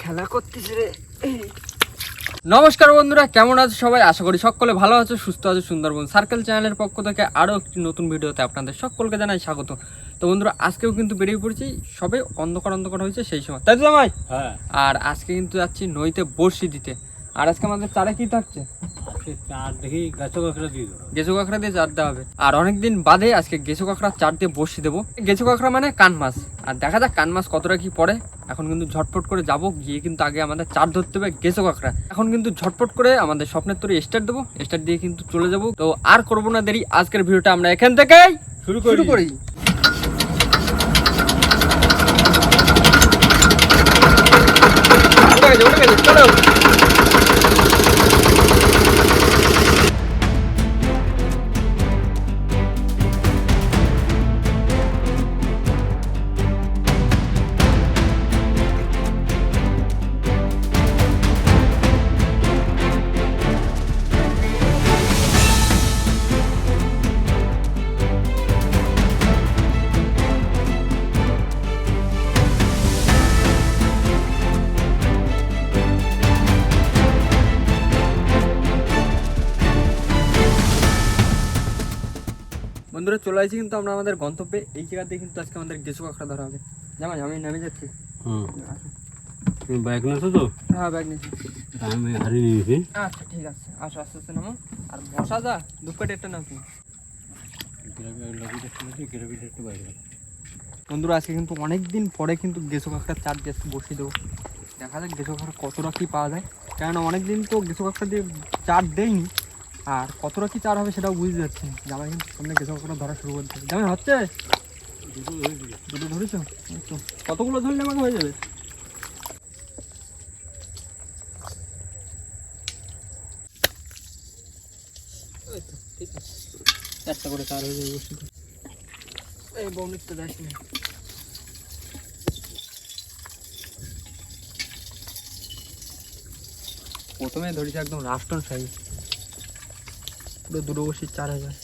খেলা করতেছে রে। নমস্কার বন্ধুরা কেমন আছো সবাই? আশা করি সকলে ভালো আছো সুস্থ আছো সুন্দরবন সার্কেল চ্যানেলের পক্ষ থেকে আরও একটি নতুন ভিডিওতে আপনাদের সকলকে জানাই স্বাগত। তো বন্ধুরা আজকেও কিন্তু বেরিয়ে পড়েছি সবে অন্ধকার অন্ধকার হয়েছে সেই সময়। তাই তো জামাই? হ্যাঁ। আর আজকে কিন্তু যাচ্ছি নইতে বড়শি দিতে। আর আজকে আমাদের চারে কি থাকছে? গাছ কাঁকড়া দিয়ে চার দেওয়া হবে। আর অনেকদিন বাদে আজকে গেঁচো কাঁকড়া চার দিয়ে বসি দেবো। গেঁচো কাঁকড়া মানে কান মাছ আর দেখা যাক কান মাছ কতটা কি পড়ে। এখন কিন্তু ঝটপট করে যাব গিয়ে কিন্তু আগে আমাদের চার ধরতে হবে গেছো কাঁকড়া। এখন কিন্তু ঝটপট করে আমাদের স্বপ্নের তোরে স্টার্ট দেবো স্টার্ট দিয়ে কিন্তু চলে যাব। তো আর করব না দেরি আজকের ভিডিওটা আমরা এখান থেকে শুরু করি। চলো। বন্ধুরা চলে আসছি কিন্তু আমরা আমাদের গন্তব্যে। এই জায়গাতে কিন্তু আজকে আমাদের গেঁচো কাঁকড়া ধরা হবে। জামাই আমি নেমে যাচ্ছি। হুম। আসো। তুমি বাইক নিয়েছো তো? হ্যাঁ ব্যাগ নিয়েছি। আমি হারিয়ে নিয়েছি। আচ্ছা ঠিক আছে। আসো আস্তে আস্তে নামো। আর বসা যা একটা নাও তুমি। বন্ধুরা আজকে কিন্তু অনেক দিন পরে কিন্তু কাঁকড়া চার দিয়ে বসিয়ে দেবো। দেখা যাক গেসো কাঁকড়া কতটা কি পাওয়া যায়। কেননা অনেক দিন তো গেসো কাঁকড়া দিয়ে চার দেয়নি আর কতটা কি চার হবে সেটাও বুঝতে যাচ্ছি জামাই কিন্তু সামনে গেসো কাঁকড়া ধরা শুরু হবে। জামাই, হচ্ছে? দুটো ধরেছো? কতগুলো ধরলে আমাকে হয়ে যাবে। একটা করে হয়ে যাবে এই প্রথমে ধরেছি একদম রাষ্ট্রন সাইজ পুরো দুটো বসি চার হাজার।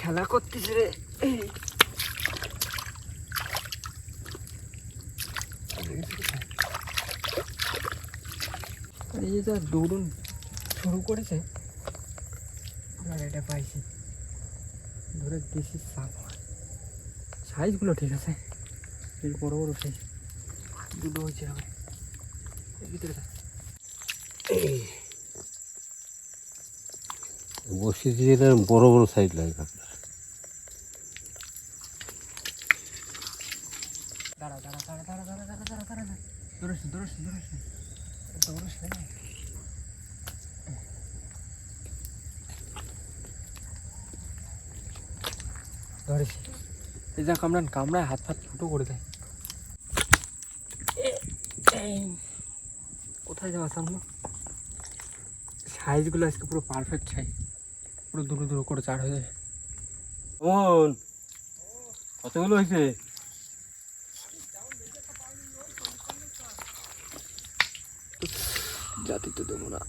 খেলা করতেছে রে। এই যে দৌড়ুন শুরু করেছে আর এটা পাইছি। ধরে দিছি সাপ সাইজগুলো ঠিক আছে। এই বড় বড় সাইজ। দুটো হয়েছে হবে ভিতরে বসে দিয়ে বড় বড় সাইড লাগে দাঁড়া দাঁড়া দাঁড়া দাঁড়া দাঁড়া দাঁড়া দাঁড়া দাঁড়া দাঁড়া দৌড়াস দৌড়াস দৌড়াস দৌড়াস না ধরেছি এই যা কামড়ান কামড়ায় হাত ফাত ফুটো করে দেয়। কোথায় যাওয়া সামনে সাইজগুলো আজকে পুরো পারফেক্ট সাইজ পুরো দুটো দুটো করে চার হয়ে যায় কতগুলো হয়েছে? জাতি তো দেবো না।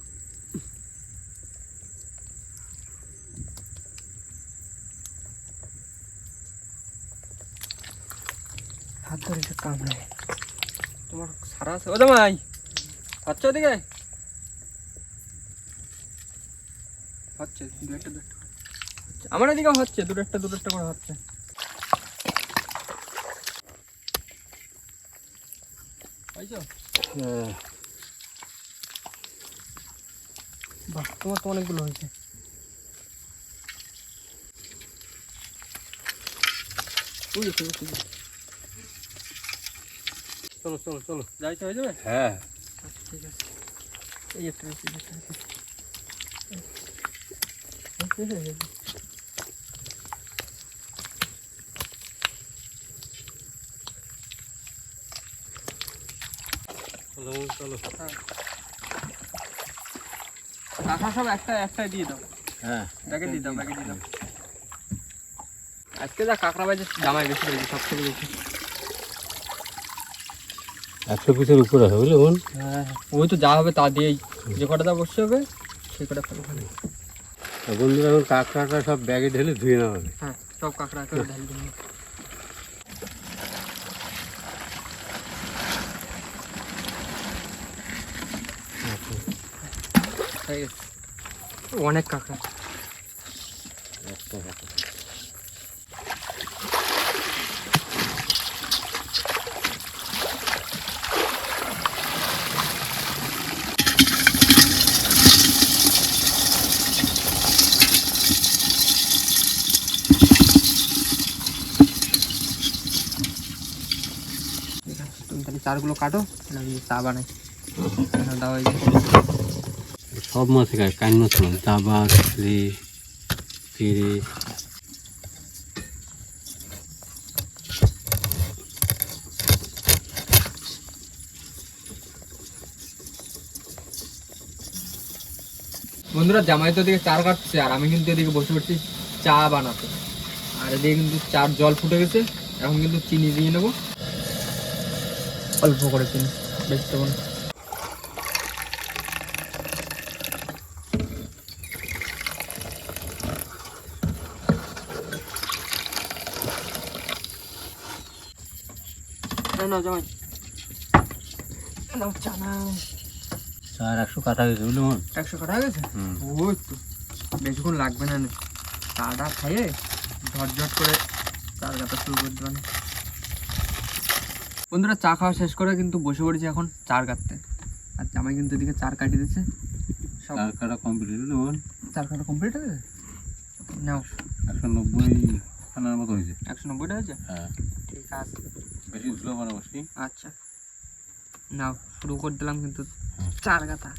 সে কামড়ায়। তোমার সারা আছে। ও জামাই হচ্ছে ওদিকে? হচ্ছে দু একটা দু একটা। আমার এদিকে হচ্ছে দুটো একটা দুটো একটা করে হচ্ছে। হ্যাঁ। বাহ তোমার তো অনেকগুলো হয়েছে। বুঝেছি বুঝেছি চলো চলো চলো। যাইতে হয়ে যাবে? হ্যাঁ। ঠিক আছে এই একটা। চলো চলো। হ্যাঁ। সব একটা একটাই দিয়ে দাও। হ্যাঁ ব্যাগে দিয়ে দাও ব্যাগে দিয়ে দাও। আজকে যা কাঁকড়া বাজে জামাই বেশি করেছি সব বেশি। একশো পিসের উপরে হবে বুঝলে হ্যাঁ ওই তো যা হবে তা দিয়েই। যে কটা দা বসে হবে সেই কটা ফেলে ফেলে বন্ধুরা এখন কাঁকড়াটা সব ব্যাগে ঢেলে ধুয়ে নেওয়া হবে। হ্যাঁ সব কাঁকড়া করে ঢাল দিন অনেক কাঁকড়া ঠিক চারগুলো কাটো তাহলে চা বানাই। দাও এই সব মাছ খায় কান মাছ নয়। দাবা পেরে বন্ধুরা জামাই তো এদিকে চার কাটছে আর আমি কিন্তু এদিকে বসে পড়ছি চা বানাতে। আর এদিকে কিন্তু চার জল ফুটে গেছে এখন কিন্তু চিনি দিয়ে নেব। অল্প করে চিনি বেশি দেবো না নাও, নাও, জামাই। চা নাও। চার একশো কাটা গেছে বুঝলি মন? একশো কাটা হয়ে গেছে? ওই তো বেশিক্ষণ লাগবে না। নে। চাটা খাইয়ে ঝটঝট করে চার কাটা শুরু করে দেবেন বন্ধুরা চা খাওয়া শেষ করে কিন্তু বসে পড়েছি এখন চার কাটতে। আর জামাই কিন্তু এদিকে চার কাটিয়ে দিচ্ছে। চার কাটা কমপ্লিট মন চার কাটা কমপ্লিট হয়ে গেছে? নাও। একশো নব্বই খানার মতো হয়েছে। একশো নব্বইটা হয়েছে? হ্যাঁ। ঠিক আছে। বেশি ছিল মানে বসি আচ্ছা। নাও শুরু করে দিলাম কিন্তু চার গাথা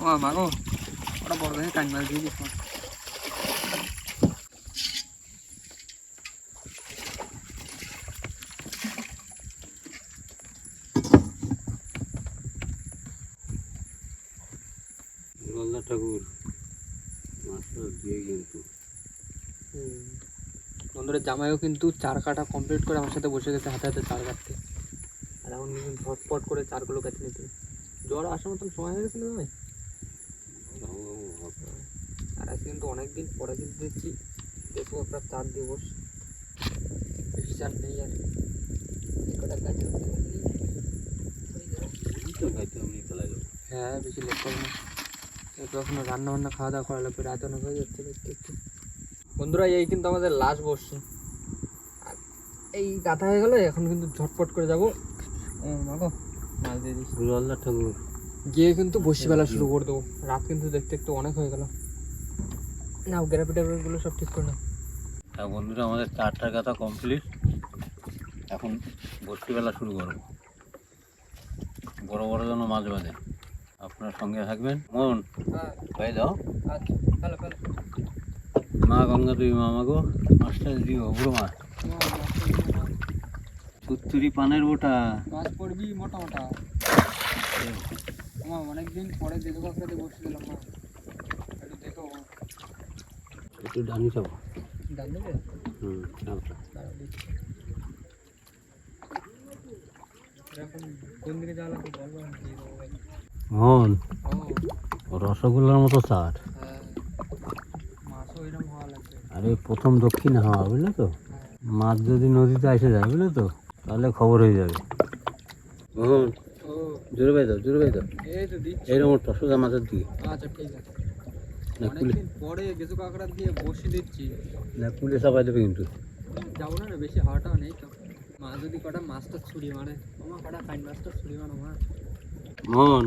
ও মা গো ওটা বড় দেখে কান মাছ দিয়ে দিস ঠাকুর। মাছটা দিয়ে কিন্তু। বন্ধুরা জামাইও কিন্তু চার কাটা কমপ্লিট করে আমার সাথে বসে গেছে হাতে হাতে চার কাটতে আর এখন কিন্তু ঝটপট করে চারগুলো কেটে নিতে জ্বর আসার মতন সময় হয়ে গেছে না ভাই আর আজকে কিন্তু অনেকদিন পরে কিন্তু দেখছি দেখব আপনার চার দিবস। বেশি চার নেই আর। কটা যাব। হ্যাঁ বেশি লেট করব না। একটু এখনও রান্না বান্না খাওয়া দাওয়া করা লাগবে রাত অনেক হয়ে যাচ্ছে দেখতে একটু বন্ধুরা এই কিন্তু আমাদের লাস্ট বসছে আর এই গাথা হয়ে গেলে এখন কিন্তু ঝটপট করে যাব। মাগো মাছ দিয়ে ঠাকুর। গিয়ে কিন্তু বসিবেলা শুরু করে দেবো। রাত কিন্তু দেখতে একটু অনেক হয়ে গেল। না গ্যারাপি ট্যারাপিগুলো সব ঠিক করে নাও। তা বন্ধুরা আমাদের চারটার কথা কমপ্লিট এখন ভর্তিবেলা শুরু করব। বড় বড় যেন মাছ বাঁধে। আপনার সঙ্গে থাকবেন। মন হ্যাঁ। ভাই দাও। আচ্ছা মা গঙ্গা দুই মা মাগো মাছটা দিও বুড়ো মাছ সুত্তুরি পানের বোটা। মাছ পড়বি মোটা মোটা। আমার অনেকদিন পরে দেখো কাকড়াতে বসে দিলাম একটু দেখো। একটু ডানি খাব। ডাল দেবে? হুম কোন দিকে যাওয়া লাগবে বলব মন রসগোল্লার মতো চার আরে প্রথম দক্ষিণে হাওয়া বুঝলে তো? মাছ যদি নদীতে এসে যায় বুঝলে তো? তাহলে খবর হয়ে যাবে। মোহন ও জোরে পাই দাও জোরে পাই দাও এইরকম টসকা মাছের দিকে। আচ্ছা ঠিক আছে। পরে গেছো কাঁকড়া দিয়ে বসে দিচ্ছি। না কুলে চাপাই দেবে কিন্তু। যাব না বেশি হাওয়াটাও নেই তো। মা যদি কটা মাছটা ছুরি মারে আমার কটা কাইন মাছটা ছুরি মারো মা। মোহন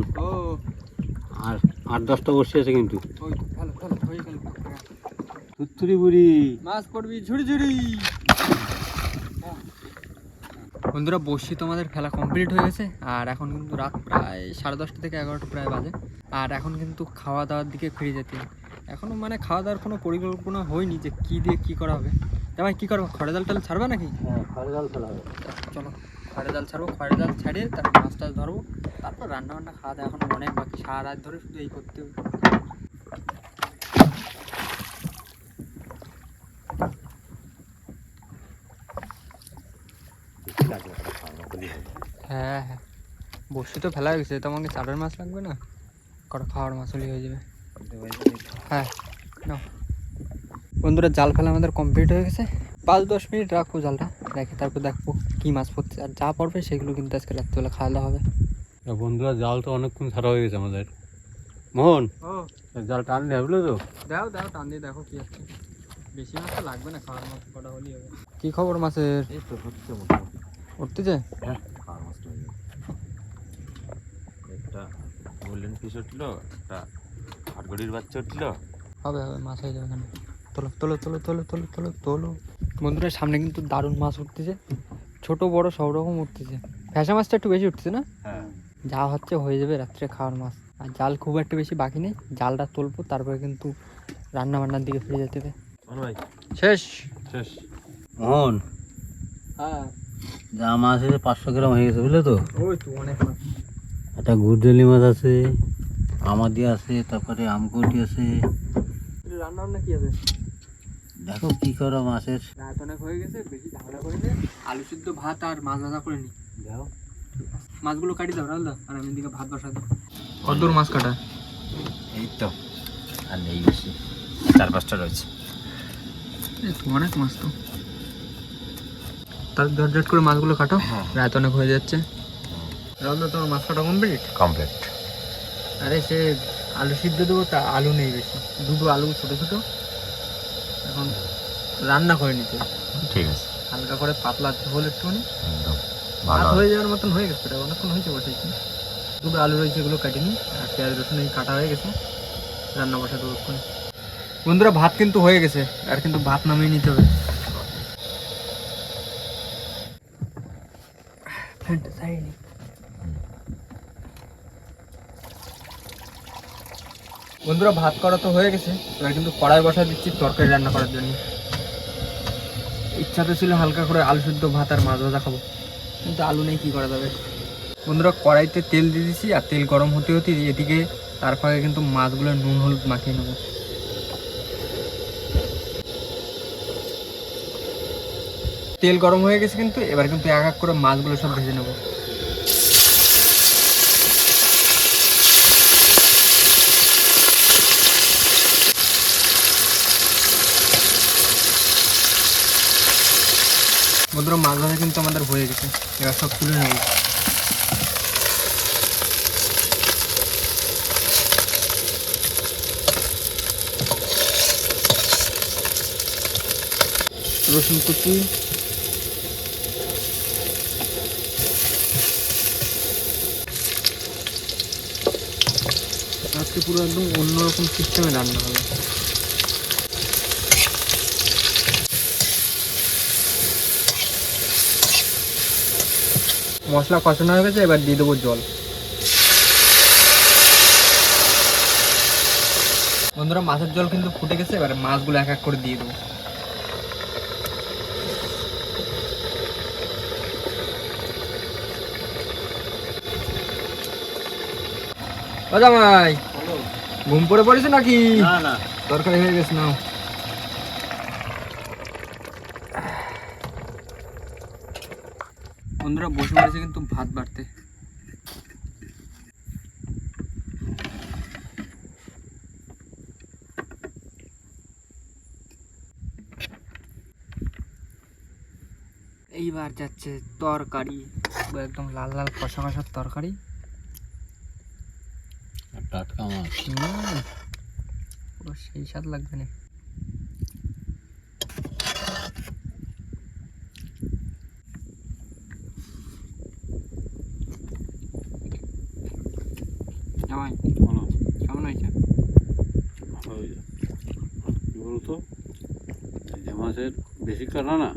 আর আট দশটা বসে আছে কিন্তু। বুড়ি। মাছ পড়বি ঝুড়ি ঝুড়ি। বন্ধুরা বসি তোমাদের খেলা কমপ্লিট হয়ে গেছে। আর এখন কিন্তু রাত প্রায় সাড়ে দশটা থেকে এগারোটা প্রায় বাজে। আর এখন কিন্তু খাওয়া দাওয়ার দিকে ফিরে যেতে এখনও মানে খাওয়া দাওয়ার কোনো পরিকল্পনা হয়নি যে কী দিয়ে কী করা হবে। জামাই কী করব? খড়ে জাল টাল ছাড়বে নাকি? হ্যাঁ ফেলা হবে। চলো। খড়ে জাল ছাড়বো খড়ে জাল ছাড়িয়ে তারপর মাছ টাছ ধরবো। তারপর রান্না বান্না খাওয়া এখন অনেক বাকি, সারা রাত ধরে শুধু এই করতে হবে। হ্যাঁ হ্যাঁ। বসে তো ফেলা গেছে তো আমাকে চারের মাছ লাগবে না? কটা খাওয়ার মাছ হলেই হয়ে যাবে। হ্যাঁ নাও। বন্ধুরা, জাল ফেলা আমাদের কমপ্লিট হয়ে গেছে। পাঁচ দশ মিনিট রাখব জালটা রেখে তারপর দেখব। কী মাছ পড়ছে আর যা পড়বে সেগুলো কিন্তু আজকে রাত্রিবেলা খাওয়া দাওয়া হবে। বন্ধুরা জাল তো অনেকক্ষণ ছাড়া হয়ে গেছে আমাদের। মোহন ও। জাল টান বুঝলো তো? দাও দাও টান দিয়ে দেখো কি আছে। বেশি মাছ তো লাগবে না খাওয়ার মতো কটা হলেই হবে। কি খবর মাছের? এই তো হচ্ছে উঠতেছে? হ্যাঁ খাওয়ার মাছটা হয়ে একটা গোল্ডেন ফিশ উঠল একটা হাটগড়ির বাচ্চা উঠল। হবে হবে মাছ হয়ে যাবে তোলো তোলো তোলো তোলো তোলো তোলো তোলো। বন্ধুরা সামনে কিন্তু দারুণ মাছ উঠতেছে। ছোট বড় সব রকম উঠতেছে। ফ্যাসা মাছটা একটু বেশি উঠছে না? হ্যাঁ। যা হচ্ছে হয়ে যাবে রাত্রে খাওয়ার মাছ আর জাল খুব একটা বেশি বাকি নেই। জালটা তুলবো তারপরে কিন্তু রান্না বান্নার দিকে ফিরে যেতে হবে। ভাই? শেষ? শেষ। মোহন হ্যাঁ। যা মাছ আছে পাঁচশো গ্রাম হয়ে গেছে বুঝলে তো? ওই তো অনেক মাছ। একটা গুরদেলি মাছ আছে আমাদি আছে তারপরে আমকুটি আছে। রান্না বান্না কি হবে দেখো কি করো মাছের। রাত অনেক হয়ে গেছে বেশি ঝামেলা করে নে। আলু সিদ্ধ ভাত আর মাছ ভাজা করে নি। দেখো মাছগুলো কাটি দাও রাল আর আমি দিকে ভাত বসা দাও কতদূর মাছ কাটা? এই তো আর নেই বেশি। চার পাঁচটা রয়েছে। অনেক মাছ তো। তার ঝটঝট করে মাছগুলো কাটো। হ্যাঁ। রাত অনেক হয়ে যাচ্ছে। রাহুল তোমার মাছ কাটা কমপ্লিট কমপ্লিট আরে সে আলু সিদ্ধ দেবো তা আলু নেই বেশি। দুটো আলু ছোটো ছোটো। এখন রান্না করে নিতে। ঠিক আছে। হালকা করে পাতলা ঝোল একটুখানি। ভাত হয়ে যাওয়ার মতন হয়ে গেছে প্রায় অনেকক্ষণ হয়েছে বসেছি। দুটো আলু রয়েছে এগুলো কাটিনি আর পেঁয়াজ রসুন এই কাটা হয়ে গেছে। রান্না বসা দেবো বন্ধুরা ভাত কিন্তু হয়ে গেছে আর কিন্তু ভাত নামিয়ে নিতে হবে। ফ্যানটা বন্ধুরা ভাত করা তো হয়ে গেছে, এবার কিন্তু কড়াই বসা দিচ্ছি তরকারি রান্না করার জন্য। ইচ্ছা তো ছিল হালকা করে আলু সিদ্ধ ভাত আর মাছ ভাজা খাব। কিন্তু আলু নেই, কি করা যাবে? বন্ধুরা কড়াইতে তেল দিয়ে দিয়েছি আর তেল গরম হতে হতে এদিকে তার ফাঁকে কিন্তু মাছগুলো নুন, হলুদ মাখিয়ে নেব। তেল গরম হয়ে গেছে কিন্তু, এবার কিন্তু এক এক করে মাছগুলো সব ভেজে নেব। বন্ধুরা মাছ ভাজা কিন্তু আমাদের হয়ে গেছে। এবার সব তুলে নেব রসুন কুচি। আজকে পুরো একদম অন্যরকম সিস্টেমে রান্না হবে। মশলা কষানো হয়ে গেছে এবার দিয়ে দেবো জল। বন্ধুরা মাছের জল কিন্তু ফুটে গেছে এবার মাছগুলো এক এক করে দিয়ে দেবো। ও জামাই ঘুম পড়ে পড়েছে নাকি? না না। তরকারি হয়ে গেছে নাও। বন্ধুরা বসে পড়েছে কিন্তু ভাত বাড়তে। এইবার যাচ্ছে তরকারি একদম লাল লাল কষা কষার তরকারি। আর টাটকা মাছ। সেই স্বাদ লাগবে না জামাই বলো কেমন হয়েছে ওই কি বলতো এই যে মাছের বেশি না?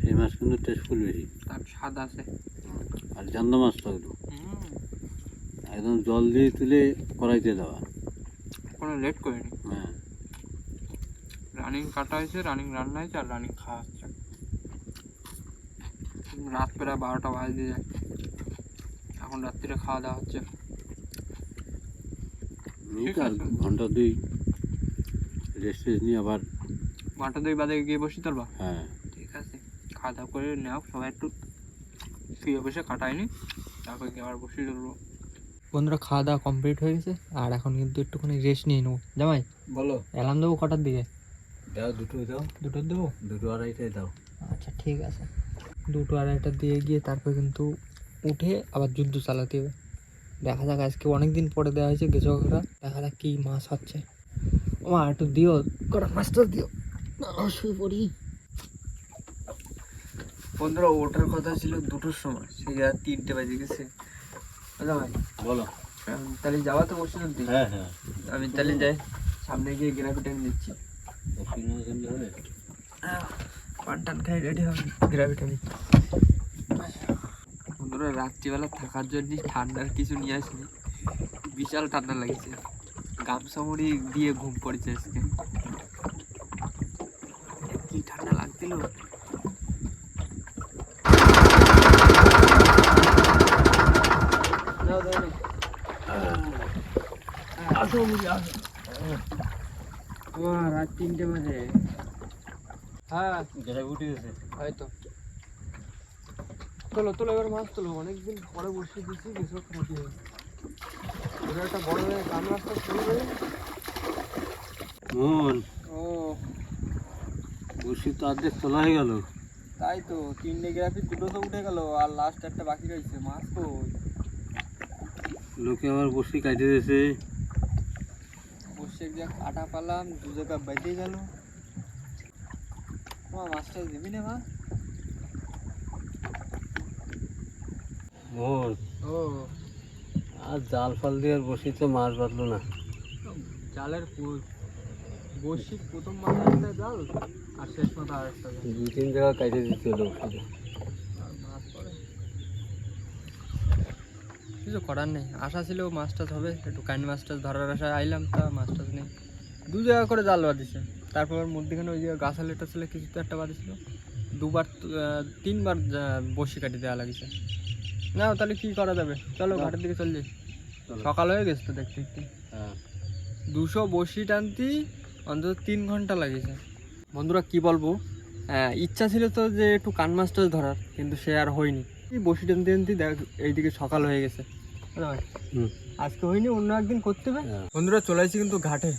সেই মাছ কিন্তু টেস্টফুল বেশি। তার স্বাদ আছে। আর জান্দ মাছ তো একদম। জল দিয়ে তুলে কড়াইতে দেওয়া। কোনো লেট করিনি। হ্যাঁ। রানিং কাটা হয়েছে রানিং রান্না হয়েছে আর রানিং খাওয়া হচ্ছে। রাত প্রায় বারোটা বাজতে যায়। এখন রাত্রিরে খাওয়া দাওয়া হচ্ছে। ঘণ্টা দুই রেস্ট নিয়ে আবার ঘণ্টা দুই বাদে গিয়ে বসি তোর হ্যাঁ। ঠিক আছে। খাওয়া দাওয়া করে নাও সবাই একটু শুয়ে বসে কাটায়নি তারপর গিয়ে আবার বসে চলবো বন্ধুরা খাওয়া দাওয়া কমপ্লিট হয়ে গেছে আর এখন কিন্তু একটুখানি রেস্ট নিয়ে নেব। জামাই বলো। অ্যালার্ম দেবো কটার দিকে? দাও দুটো দাও। দুটোর দেবো? দুটো আড়াইটাই দাও। আচ্ছা ঠিক আছে। দুটো আড়াইটা দিয়ে গিয়ে তারপর কিন্তু উঠে আবার যুদ্ধ চালাতে হবে। দেখা যাক আজকে অনেক দিন পরে দেওয়া হয়েছে গেছো কাঁকড়া দেখা যাক কী মাছ হচ্ছে। ও একটু দিও কটা মাছটা দিও। না শুয়ে পড়ি বন্ধুরা ওঠার কথা ছিল দুটোর সময়। সেই আর তিনটে বাজে গেছে। ভাই। বলো। তাহলে যাওয়া তো বসে হ্যাঁ হ্যাঁ। আমি তাহলে যাই। সামনে গিয়ে গ্রাফি টেনে দিচ্ছি। পান টান খাই রেডি হবে নিয়ে বন্ধুরা রাত্রিবেলা থাকার জন্য ঠান্ডার কিছু নিয়ে আসিনি। বিশাল ঠান্ডা লাগছে। গামছা মুড়ি দিয়ে ঘুম পড়েছে আজকে কি আসো। বাহ, রাত তিনটে বাজে হ্যাঁ যেটা উঠে গেছে হয়তো তোলো তোলো এবার মাছ তোলো অনেকদিন পরে বসিয়ে দিচ্ছি কিছু খারাপই হয় একটা বড় মাছটা চলে যাবে মন ও বসি তো অর্ধেক তোলা হয়ে গেল। তাই তো তিনটে গ্রাফি দুটো তো উঠে গেল আর লাস্ট একটা বাকি রয়েছে মাছ তো লোকে আবার বসি কাটে দিয়েছে। বসে এক জায়গা কাটা পালাম দু জায়গা বেঁচে গেল। মা মাছটা দিবি না মা? ও। আর জাল ফাল দিয়ে আর বসি তো মাছ বাঁধলো না। জালের বসি প্রথম একটা জাল? আর শেষ মাথা আর একটা জাল তিন জায়গা কাটে দিতে হলো মাছ কিছু করার নেই। আশা ছিল মাছ টাছ হবে। একটু কাইন মাছ টাছ ধরার আশায় আইলাম তা মাছ টাছ নেই। দু জায়গা করে জাল বাঁধিছে। তারপর মধ্যখানে ওই জায়গায় গাছ আলেটা ছিল কিছু তো একটা বাঁধিছিল। দুবার তিনবার যা- বসি কাটি দেওয়া লাগিছে। না তাহলে কি করা যাবে? চলো ঘাটের দিকে চল যাই। সকাল হয়ে গেছে তো দেখতে দেখতে। হ্যাঁ। দুশো বসি টানতি অন্তত তিন ঘণ্টা লাগিয়েছে বন্ধুরা কি বলব? ইচ্ছা ছিল তো যে একটু কান মাছ টাছ ধরার কিন্তু সে আর হয়নি। বসি টানতে টানতে দেখ এইদিকে সকাল হয়ে গেছে। আজকে হয়নি অন্য একদিন করতে হবে। হ্যাঁ। বন্ধুরা চলে আসছি কিন্তু ঘাটে।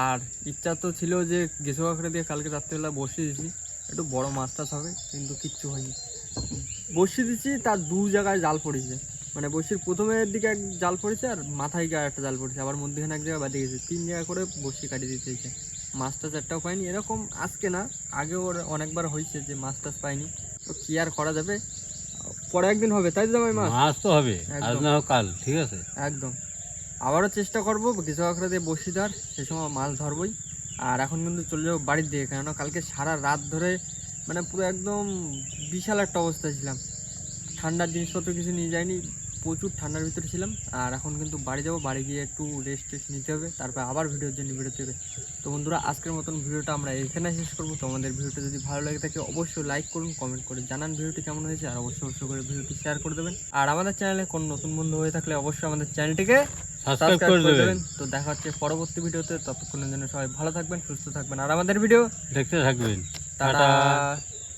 আর ইচ্ছা তো ছিল যে গেছো কাঁকড়া দিয়ে কালকে রাত্রেবেলা বসিয়ে দিয়েছি। একটু বড় মাছ টাছ হবে কিন্তু কিচ্ছু হয়নি। বসিয়ে দিচ্ছি তার দু জায়গায় জাল পড়েছে। মানে বসির প্রথমের দিকে এক জাল পড়েছে আর মাথায় গিয়ে একটা জাল পড়েছে। আবার মধ্যখানে এক জায়গায় বাঁধে গেছে। তিন জায়গা করে বসি কাটিয়ে দিতে হয়েছে। মাছ টাছ একটাও পাইনি এরকম আজকে না আগেও ওর অনেকবার হয়েছে যে মাছ টাছ পাইনি। তো কি আর করা যাবে? পরে একদিন হবে তাই তো জামাই মাছ মাছ তো হবে আজ না কাল ঠিক আছে? একদম। আবারও চেষ্টা করব কিছু আঁকড়া দিয়ে বসি ধর সে সময় মাছ ধরবই। আর এখন কিন্তু চলে যাব বাড়ির দিকে কেননা কালকে সারা রাত ধরে মানে পুরো একদম বিশাল একটা অবস্থা ছিলাম। ঠান্ডার জিনিসপত্র কিছু নিয়ে যাইনি প্রচুর ঠান্ডার ভিতরে ছিলাম আর এখন কিন্তু বাড়ি যাব বাড়ি গিয়ে একটু রেস্ট টেস্ট নিতে হবে তারপর আবার ভিডিওর জন্য বেরোতে হবে। তো বন্ধুরা আজকের মতন ভিডিওটা আমরা এখানে শেষ করব। তোমাদের ভিডিওটা যদি ভালো লাগে থাকে অবশ্যই লাইক করুন কমেন্ট করে জানান ভিডিওটি কেমন হয়েছে আর অবশ্যই অবশ্যই করে ভিডিওটি শেয়ার করে দেবেন। আর আমাদের চ্যানেলে কোন নতুন বন্ধু হয়ে থাকলে অবশ্যই আমাদের চ্যানেলটিকে সাবস্ক্রাইব করে দেবেন। তো দেখা হচ্ছে পরবর্তী ভিডিওতে ততক্ষণের জন্য সবাই ভালো থাকবেন সুস্থ থাকবেন আর আমাদের ভিডিও দেখতে থাকবেন। টাটা।